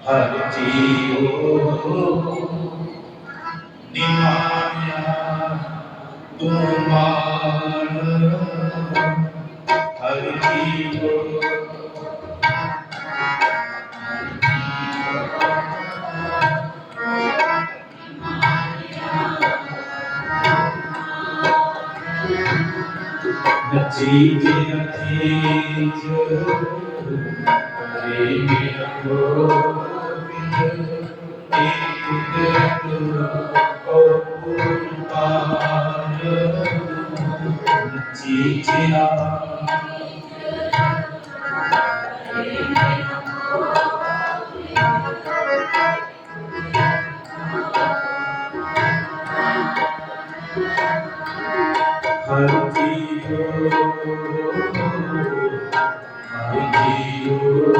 ਹਰਤੀ ਹੋ ਨਿਮਾਨਿਆ ਤੁਮਾਨ ਹਰਤੀ ਹੋ ਨਚੀ ਜੇ ਅਥੇ ਜੋ Hari Ji Hari Ji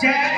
Jack.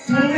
Sorry.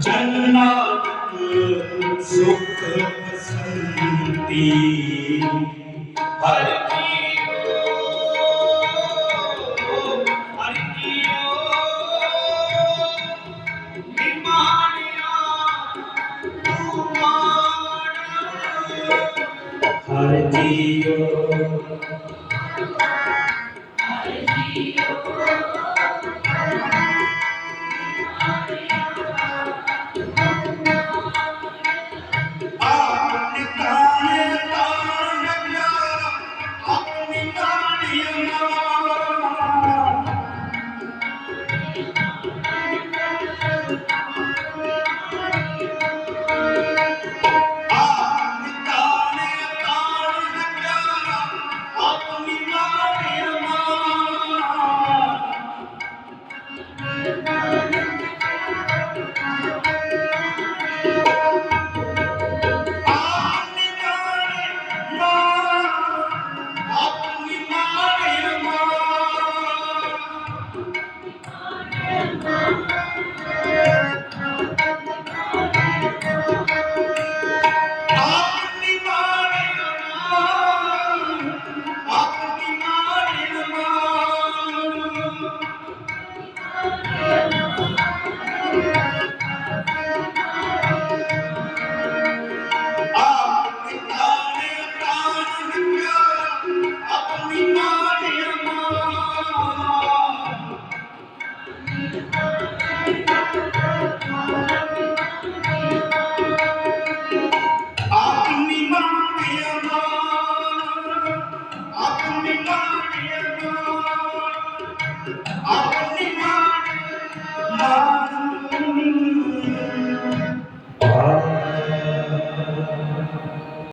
ਜਨਨਾਥ ਸੁਖ ਬਸੰਤੀ ਹਰ ਹਰ ਜੀਓ